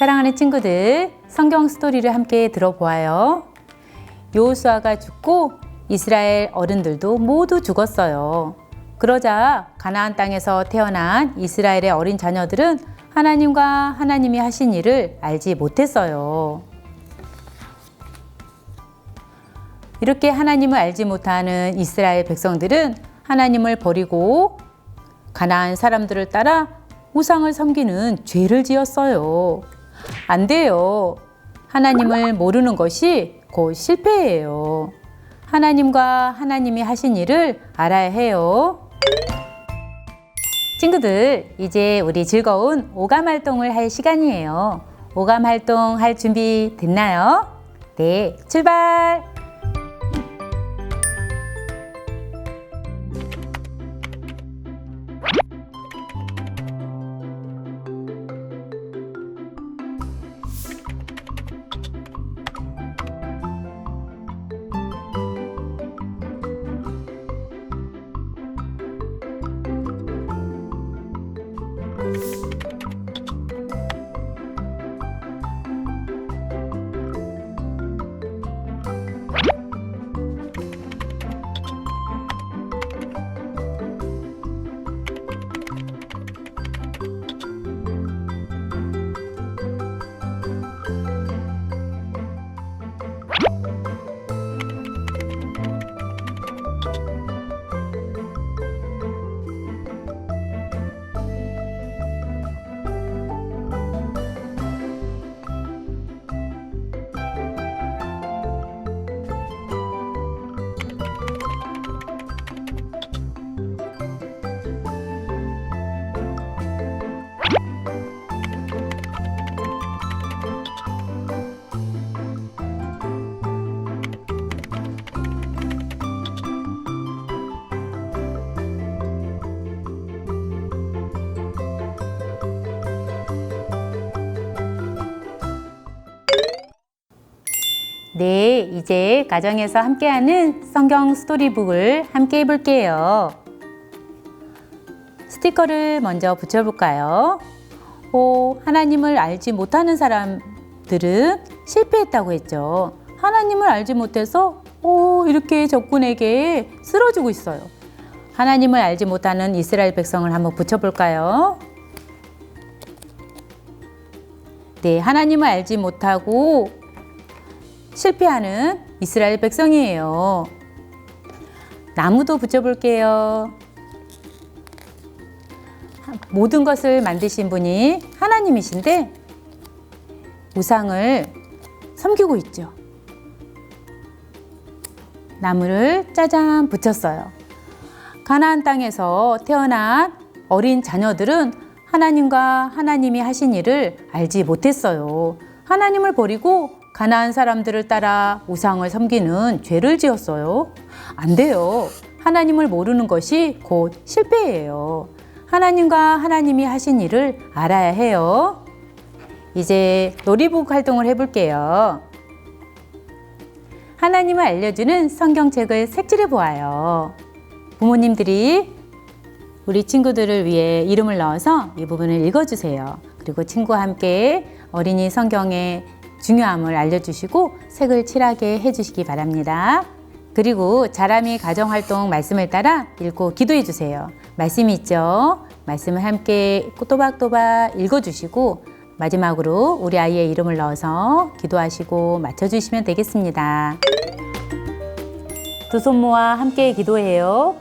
사랑하는 친구들, 성경 스토리를 함께 들어보아요. 요수아가 죽고 이스라엘 어른들도 모두 죽었어요. 그러자 가나안 땅에서 태어난 이스라엘의 어린 자녀들은 하나님과 하나님이 하신 일을 알지 못했어요. 이렇게 하나님을 알지 못하는 이스라엘 백성들은 하나님을 버리고 가나안 사람들을 따라 우상을 섬기는 죄를 지었어요. 안 돼요. 하나님을 모르는 것이 곧 실패예요. 하나님과 하나님이 하신 일을 알아야 해요. 친구들, 이제 우리 즐거운 오감 활동을 할 시간이에요. 오감 활동 할 준비 됐나요? 네, 출발! you 네, 이제 가정에서 함께하는 성경 스토리북을 함께 해볼게요. 스티커를 먼저 붙여볼까요? 오, 하나님을 알지 못하는 사람들은 실패했다고 했죠. 하나님을 알지 못해서 오, 이렇게 적군에게 쓰러지고 있어요. 하나님을 알지 못하는 이스라엘 백성을 한번 붙여볼까요? 네, 하나님을 알지 못하고 실패하는 이스라엘 백성이에요. 나무도 붙여볼게요. 모든 것을 만드신 분이 하나님이신데 우상을 섬기고 있죠. 나무를 짜잔 붙였어요. 가나안 땅에서 태어난 어린 자녀들은 하나님과 하나님이 하신 일을 알지 못했어요. 하나님을 버리고 가나안 사람들을 따라 우상을 섬기는 죄를 지었어요. 안 돼요. 하나님을 모르는 것이 곧 실패예요. 하나님과 하나님이 하신 일을 알아야 해요. 이제 놀이북 활동을 해볼게요. 하나님을 알려주는 성경책을 색칠해 보아요. 부모님들이 우리 친구들을 위해 이름을 넣어서 이 부분을 읽어주세요. 그리고 친구와 함께 어린이 성경의 중요함을 알려주시고 색을 칠하게 해주시기 바랍니다. 그리고 자람이 가정활동 말씀을 따라 읽고 기도해 주세요. 말씀이 있죠? 말씀을 함께 또박또박 읽어주시고 마지막으로 우리 아이의 이름을 넣어서 기도하시고 맞춰주시면 되겠습니다. 두 손 모아 함께 기도해요.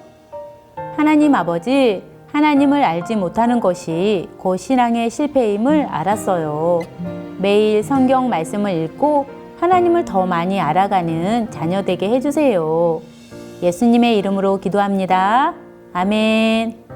하나님 아버지, 하나님을 알지 못하는 것이 곧 신앙의 실패임을 알았어요. 매일 성경 말씀을 읽고 하나님을 더 많이 알아가는 자녀 되게 해주세요. 예수님의 이름으로 기도합니다. 아멘.